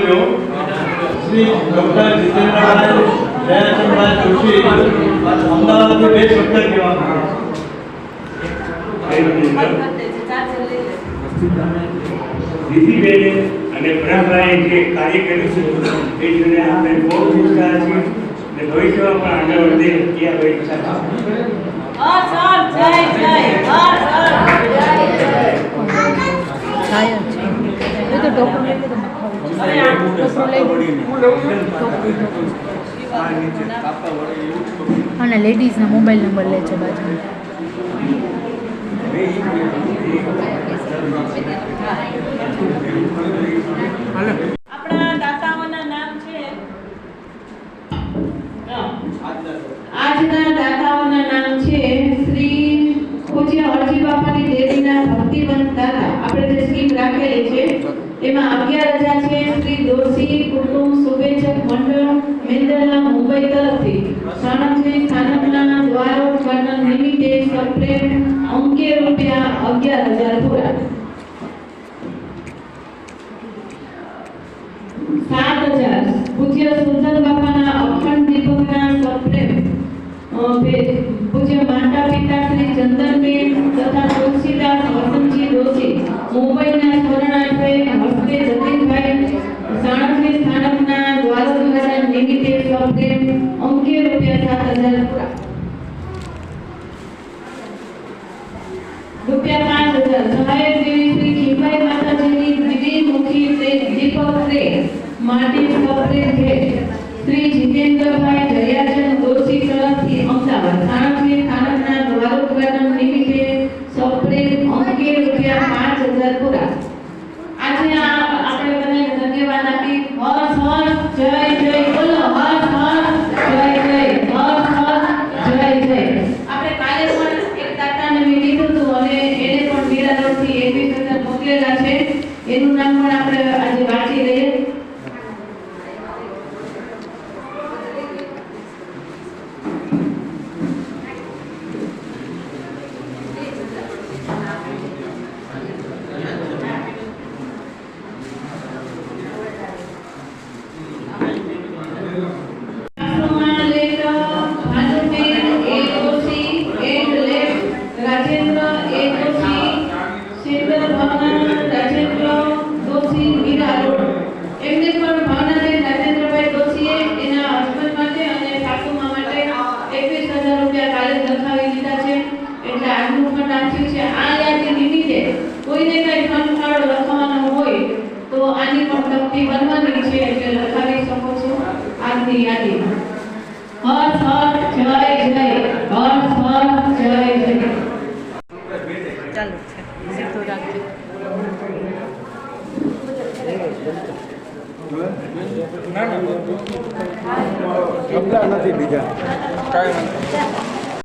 કરજો શ્રી ડોક્ટર જીતેન્દ્રભાઈ જયચંદ્રભાઈ જોશી અમદાવાદથી બે શબ્દ કહેવાના. અને પ્રણામભાઈ જે કાર્ય કર્યું છે એ જોઈને આપણે બહુ ખુશ થયા છીએ અને ભવિષ્યમાં પણ આગળ વધે એ આપણે ઈચ્છા છે થાય જ છે એ તો ટોપરું લઈ લે તો ટોપરું લઈ લે અને લેડીઝના મોબાઈલ નંબર લે છે બાજુ આપણા દાતાઓના નામ છે. આજના દાતાઓના નામ છે શ્રી અરજી બાપાની દેવીના આપણે જે સ્કીમ રાખેલી છે, એમાં અગિયાર મુંબઈ તરફથી સાણંદની સ્થાનકના દ્વારો નિમિત્તે સપ્રેમ અંકે રૂપિયા અગિયાર હજાર પૂરા. સાત હજાર. પૂજ્ય સુંદર બાપાના અખંડ દીપકના સપ્રેમ પૂજ્ય જીતેન્દ્રભાઈ જયાચંદ દોશી તરફથી અમદાવાદ. સાણંદની પણ એક એકવીસ હજાર મોકલેલા છે. એનું નામ પણ આપણે આજે વાંચી લઈએ આશ્રમમાં late Bhanuben A Doshi and left Rajendra A Doshi centre Bhavna Rajendra Doshi Mira road એમને પણ ભાવનાબેન રાજેન્દ્રભાઈ દોશીએ એના હસબન્ડ માટે અને સાસુમા માટે એકવીસ હજાર રૂપિયા કાલે લખાવી લીધા છે એટલે આજનું ફંડ આપ્યું છે આ યાદી નિમિત્તે કોઈને કઈ ફંડ ફાળો લખવાનો હોય આની પણ તકતી બનવાની છે એટલે લખાવી શકો છો આજની યાદી. હર હર જય જય હર હર જય જય. ચાલુ છે. સીધું રાખજો. કપડા નથી બીજા